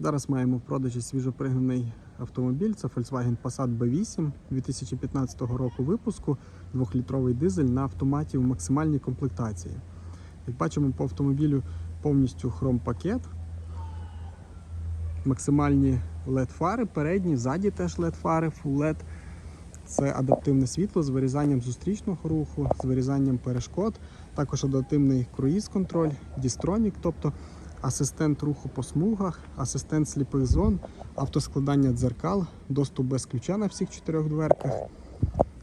Зараз маємо в продажі свіжопригнаний автомобіль. Це Volkswagen Passat B8 2015 року випуску, 2-літровий дизель на автоматі в максимальній комплектації. Як бачимо, по автомобілю повністю хром-пакет, максимальні LED-фари, передні, ззаді теж LED-фари, Full LED. Це адаптивне світло з вирізанням зустрічного руху, з вирізанням перешкод, також адаптивний круїз-контроль, дістронік, тобто асистент руху по смугах, асистент сліпих зон, автоскладання дзеркал, доступ без ключа на всіх чотирьох дверках.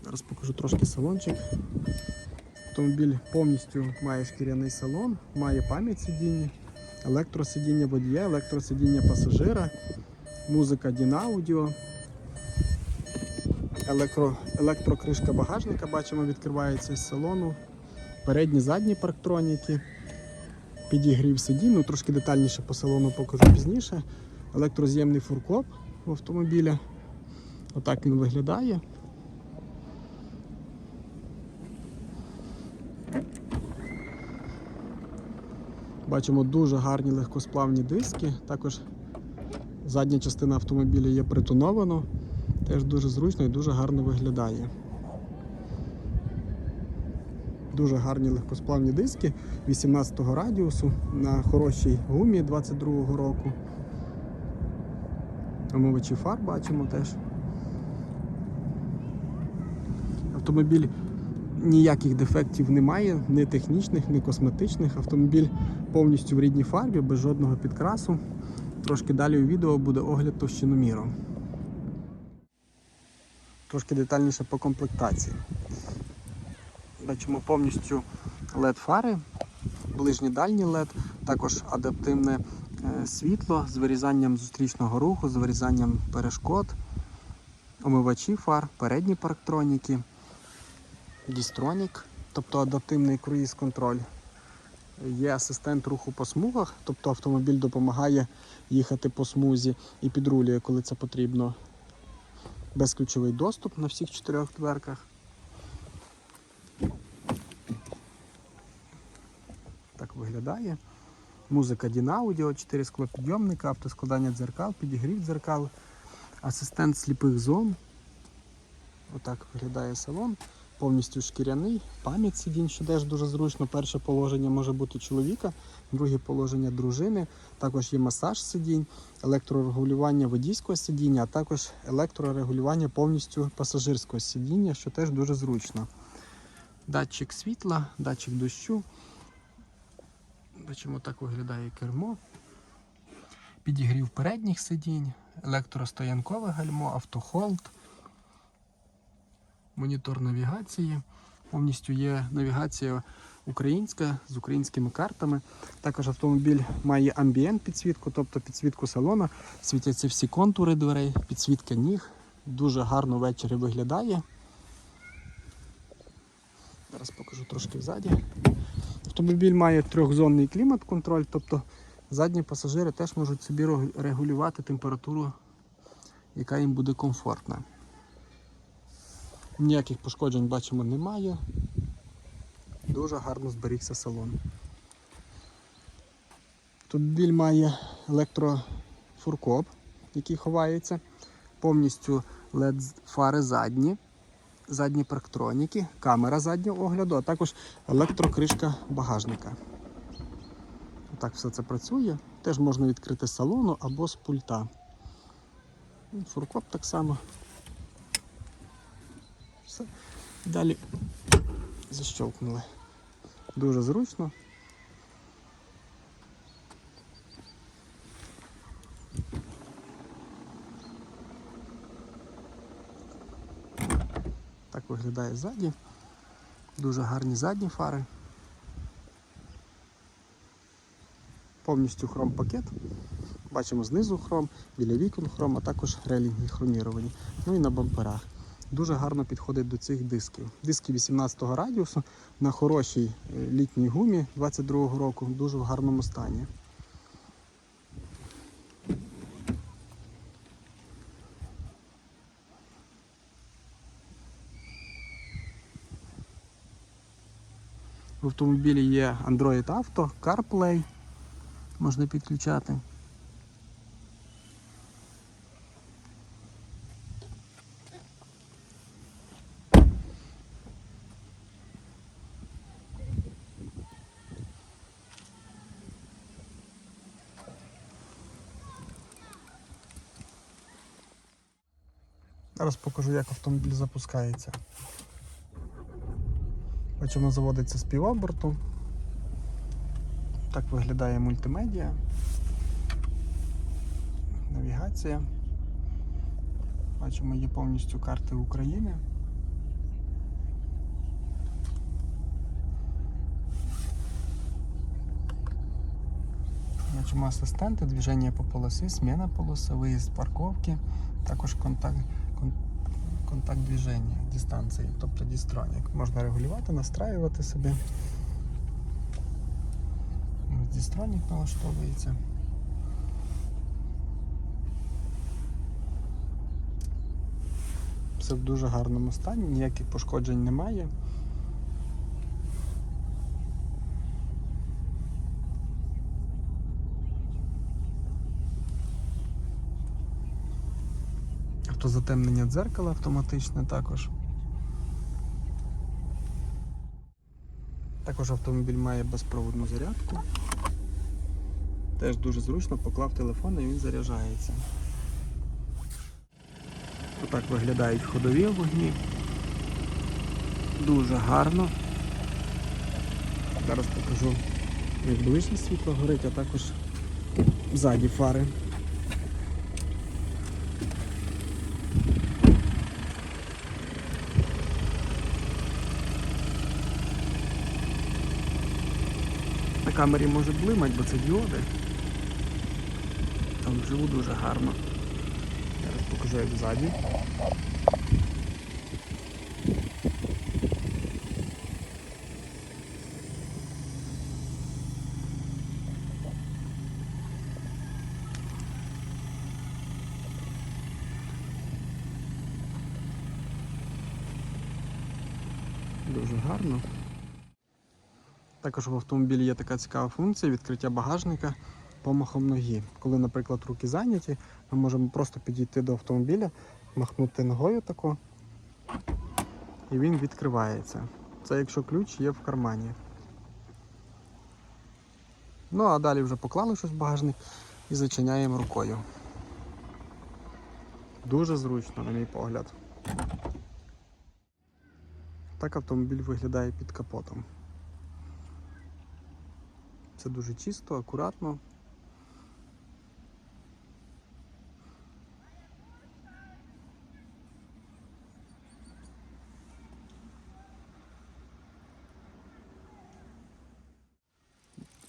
Зараз покажу трошки салончик. Автомобіль повністю має шкіряний салон, має пам'ять сидіння, електросидіння водія, електросидіння пасажира, музика Дінаудіо, електро, електрокришка багажника, бачимо, відкривається з салону. Передні задні парктроніки, підігрів сидінь, ну трошки детальніше по салону покажу пізніше. Електроз'ємний фуркоп в автомобіля. Отак він виглядає. Бачимо дуже гарні легкосплавні диски. Також задня частина автомобіля є притонована. Теж дуже зручно і дуже гарно виглядає. Дуже гарні легкосплавні диски 18-го радіусу на хорошій гумі 22 року. Омивачі фар бачимо теж. Автомобіль ніяких дефектів немає, ні технічних, ні косметичних. Автомобіль повністю в рідній фарбі, без жодного підкрасу. Трошки далі у відео буде огляд товщиноміру. Трошки детальніше по комплектації. Бачимо повністю LED-фари, ближній дальній LED, також адаптивне е, світло з вирізанням зустрічного руху, з вирізанням перешкод, омивачі фар, передні парктроніки, дістронік, тобто адаптивний круїз-контроль. Є асистент руху по смугах, тобто автомобіль допомагає їхати по смузі і підрулює, коли це потрібно. Безключовий доступ на всіх чотирьох дверках. Так виглядає. Музика Дінаудіо, 4 склопідйомника, автоскладання дзеркал, підігрів дзеркал, асистент сліпих зон. Отак виглядає салон. Повністю шкіряний, пам'ять сидінь, що теж дуже зручно. Перше положення може бути чоловіка, друге положення дружини. Також є масаж сидінь, електрорегулювання водійського сидіння, а також електрорегулювання повністю пасажирського сидіння, що теж дуже зручно. Датчик світла, датчик дощу. Бачимо, так виглядає кермо. Підігрів передніх сидінь, електростоянкове гальмо, автохолд монітор навігації. Повністю є навігація українська з українськими картами. Також автомобіль має амбієнт підсвітку, тобто підсвітку салона. Світяться всі контури дверей, підсвітка ніг. Дуже гарно ввечері виглядає. Зараз покажу трошки ззаді. Автомобіль має трьохзонний клімат-контроль, тобто задні пасажири теж можуть собі регулювати температуру, яка їм буде комфортна. Ніяких пошкоджень бачимо немає. Дуже гарно зберігся салон. Тут біль має електрофуркоп, який ховається, повністю LED фари задні, задні парктроніки, камера заднього огляду, а також електрокришка багажника. Так все це працює. Теж можна відкрити з салону або з пульта. Фуркоп так само. Все. Далі защелкнули. Дуже зручно. Так виглядає ззаді. Дуже гарні задні фари. Повністю хром пакет. Бачимо знизу хром, біля вікон хром, а також релінги хроміровані. Ну і на бамперах дуже гарно підходить до цих дисків. Диски 18 радіусу на хорошій е, літній гумі 22 року, дуже в гарному стані. В автомобілі є Android Auto, CarPlay можна підключати. Зараз покажу, як автомобіль запускається. Бачимо, заводиться з півоборту. Так виглядає мультимедіа. Навігація. Бачимо, є повністю карти України. Бачимо асистенти, движення по полосі, зміна полоси, виїзд парковки, також контакт, кон, контакт движення, дистанції, тобто дістронік. Можна регулювати, настраювати собі. Дістронік налаштовується. Все в дуже гарному стані, ніяких пошкоджень немає. Автозатемнення дзеркала автоматичне також. Також автомобіль має безпроводну зарядку. Теж дуже зручно поклав телефон і він заряджається. Отак виглядають ходові вогні. Дуже гарно. Зараз покажу, як ближнє світло горить, а також ззаді фари. Камері може блимать, бо це діоди. Там вживу дуже гарно. Зараз покажу як ззаді. Дуже гарно. Також в автомобілі є така цікава функція відкриття багажника помахом ноги. Коли, наприклад, руки зайняті, ми можемо просто підійти до автомобіля, махнути ногою тако, і він відкривається. Це якщо ключ є в кармані. Ну а далі вже поклали щось в багажник і зачиняємо рукою. Дуже зручно, на мій погляд. Так автомобіль виглядає під капотом. Це дуже чисто, акуратно.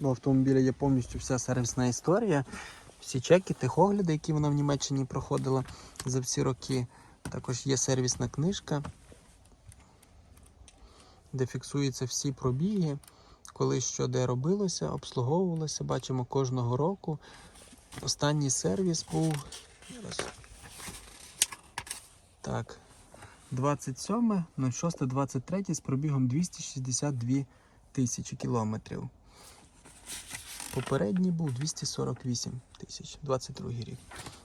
У автомобіля є повністю вся сервісна історія, всі чеки, техогляди, які вона в Німеччині проходила за всі роки. Також є сервісна книжка, де фіксуються всі пробіги коли що де робилося, обслуговувалося, бачимо кожного року. Останній сервіс був. Так, 27, 06, 23 з пробігом 262 тисячі кілометрів. Попередній був 248 тисяч, 22 рік.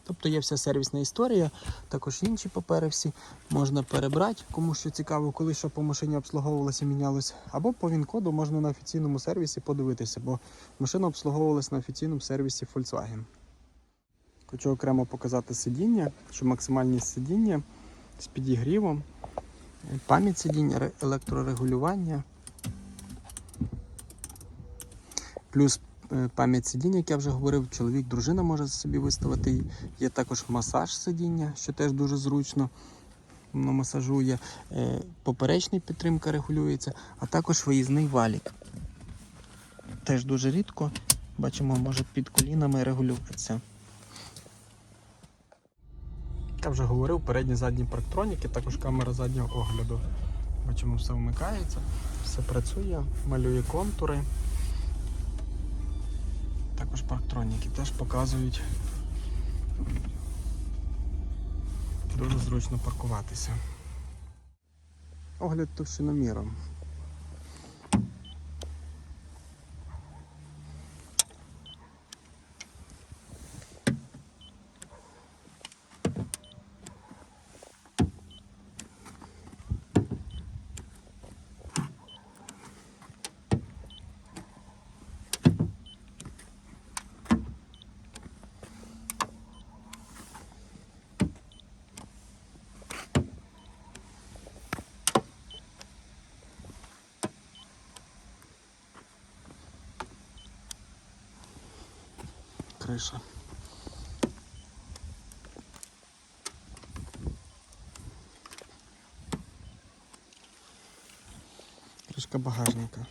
Тобто є вся сервісна історія, також інші папери всі можна перебрати, кому що цікаво, коли що по машині обслуговувалося, мінялося. Або по він-коду можна на офіційному сервісі подивитися, бо машина обслуговувалася на офіційному сервісі Volkswagen. Хочу окремо показати сидіння, що максимальні сидіння з підігрівом, пам'ять сидіння, електрорегулювання. Плюс пам'ять сидіння, як я вже говорив, чоловік, дружина може собі виставити. Є також масаж сидіння, що теж дуже зручно. Воно масажує. Е, Поперечний підтримка регулюється, а також виїзний валік. Теж дуже рідко. Бачимо, може під колінами регулюватися. Я вже говорив, передні задні парктроніки, також камера заднього огляду. Бачимо, все вмикається, все працює, малює контури. Також парктроніки теж показують. Дуже зручно паркуватися. Огляд товщиноміром. Криша. Кришка багажника.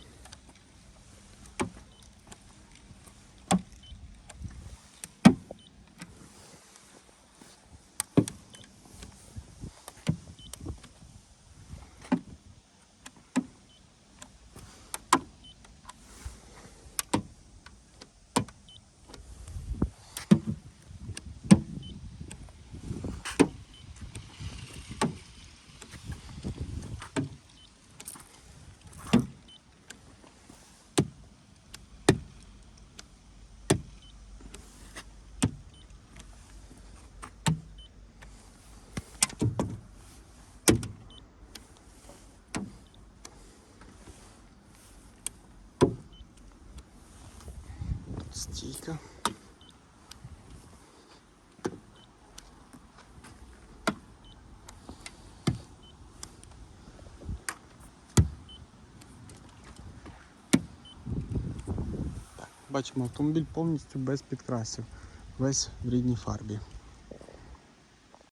Стійка. Бачимо, автомобіль повністю без підкрасів, весь в рідній фарбі.